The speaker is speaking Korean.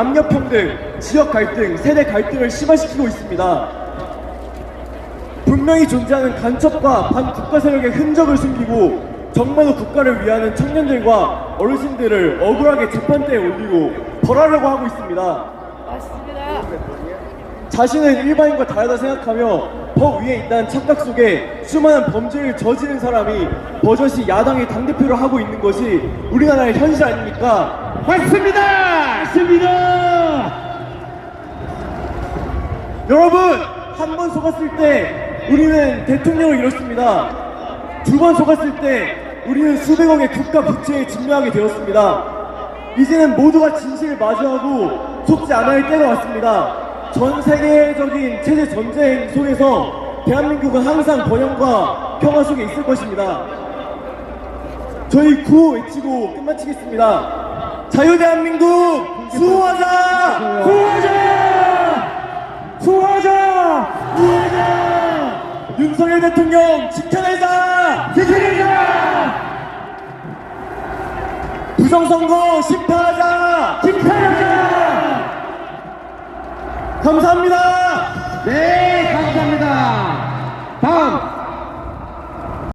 남녀 평등, 지역 갈등, 세대 갈등을 심화시키고 있습니다. 분명히 존재하는 간첩과 반국가 세력의 흔적을 숨기고 정말로 국가를 위하는 청년들과 어르신들을 억울하게 재판대에 올리고 벌하려고 하고 있습니다. 맞습니다. 자신은 일반인과 다르다 생각하며 법 위에 있다는 착각 속에 수많은 범죄를 저지른 사람이 버젓이 야당의 당대표를 하고 있는 것이 우리나라의 현실 아닙니까? 맞습니다! 맞습니다! 여러분 한 번 속았을 때 우리는 대통령을 잃었습니다. 두 번 속았을 때 우리는 수백억의 국가 부채에 직면하게 되었습니다. 이제는 모두가 진실을 마주하고 속지 않아야 할 때가 왔습니다. 전 세계적인 체제 전쟁 속에서 대한민국은 항상 번영과 평화 속에 있을 것입니다. 저희 구호 외치고 끝마치겠습니다. 자유대한민국 수호하자! 윤석열 대통령 지켜내자! 지켜내자! 부정선거 심판하자! 심판하자! 감사합니다! 네, 감사합니다.